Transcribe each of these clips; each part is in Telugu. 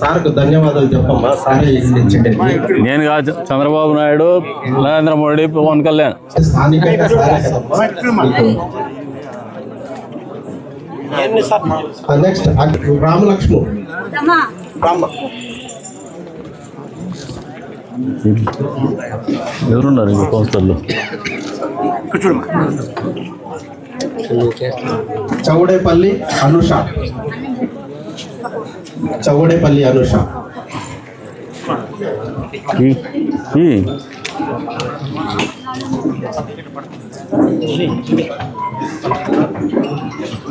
సార్కు ధన్యవాదాలు చెప్పమ్మా. సారే ఇచ్చిండే నేను కాదు చంద్రబాబు నాయుడు నరేంద్ర మోడీ పవన్ కళ్యాణ్. సారే నెక్స్ట్ రామలక్ష్ము. ఎవరున్నారు ఇంకా కౌన్సిలర్లు చౌడేపల్లి అనుష. చౌడేపల్లి అనుష.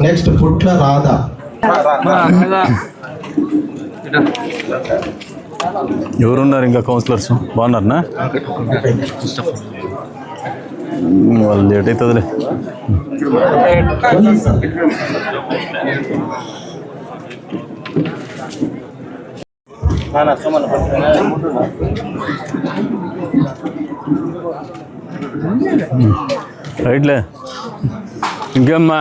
నెక్స్ట్ పుట్ల రాధ. ఎవరున్నారు ఇంకా కౌన్సిలర్స్ బాగున్నారనా? వాళ్ళు లేట్ అవుతుందిలే రైట్లే ఇంకేమ్మా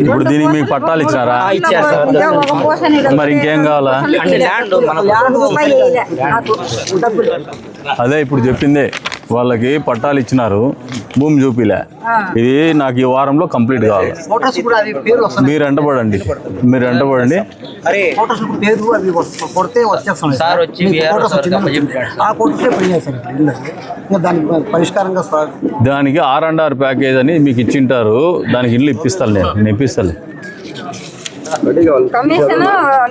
ఇప్పుడు దీనికి మీకు పట్టాలు ఇచ్చినారా మరి ఇంకేం కావాలా? అదే ఇప్పుడు చెప్పిందే. వాళ్ళకి పట్టాలు ఇచ్చినారు భూమి చూపిలే. ఇది నాకు ఈ వారంలో కంప్లీట్ కావాలి. ఫోటోస్ కూడా అవి పేరు వస్తున్నాయి. మీరు ఎంటపడండి మీరు ఎంటపడండి సార్ దానికి ఆర్ అండ్ ఆర్ ప్యాకేజ్ అని మీకు ఇచ్చింటారు. దానికి ఇల్లు ఇప్పిస్తాను నేను. నేను ఇప్పిస్తాను. కమిషన్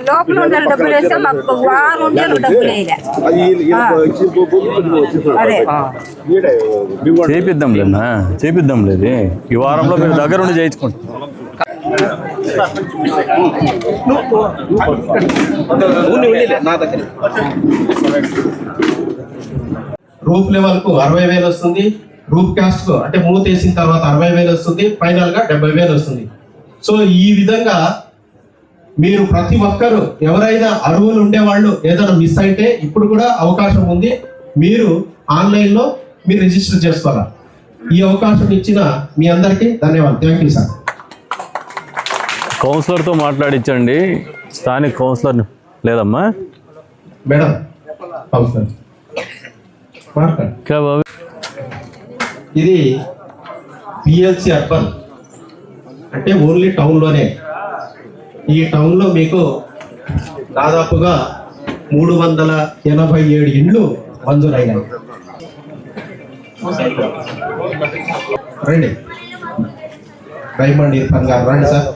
లోపల ఉండే డబ్బులు వేస్తే మాకు వారం ఉండే డబ్బులు వేయలే. అదే. చేపిద్దాంలేనా చేపిద్దాం లేదు ఈ వారంలో మీరు దగ్గర ఉండి చేయించుకోండి. రూప్ లెవెల్కు అరవై వేలు వస్తుంది. రూప్ కాస్ట్కు అంటే మూత వేసిన తర్వాత అరవై వేలు వస్తుంది. ఫైనల్గా డెబ్బై వేలు వస్తుంది. సో ఈ విధంగా మీరు ప్రతి ఒక్కరు ఎవరైనా అరువులు ఉండేవాళ్ళు ఏదైనా మిస్ అయితే ఇప్పుడు కూడా అవకాశం ఉంది. మీరు ఆన్లైన్లో మీరు రిజిస్టర్ చేసుకోవాలా? ఈ అవకాశం ఇచ్చిన మీ అందరికీ ధన్యవాదాలు. థ్యాంక్ యూ సార్ కౌన్సిలర్తో మాట్లాడించండి స్థానిక కౌన్సిలర్ లేదమ్మా? Madam councillor. ఇది పిఎల్సి అర్బన్. అంటే ఓన్లీ టౌన్లోనే. ఈ టౌన్లో మీకు దాదాపుగా మూడు వందల ఎనభై ఏడు ఇండ్లు మంజూరైనాయి. రండి. రైమండ్ ఇర్ఫాన్ గారు రండి సార్.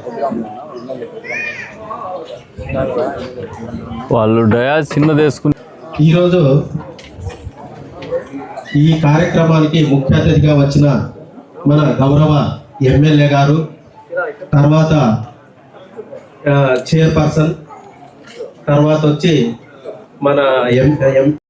వాళ్ళు డయా చిన్నది వేసుకుని ఈరోజు ఈ కార్యక్రమానికి ముఖ్య అతిథిగా వచ్చిన మన గౌరవ ఎమ్మెల్యే గారు తర్వాత చైర్పర్సన్ తర్వాత వచ్చి మన ఎం ఎం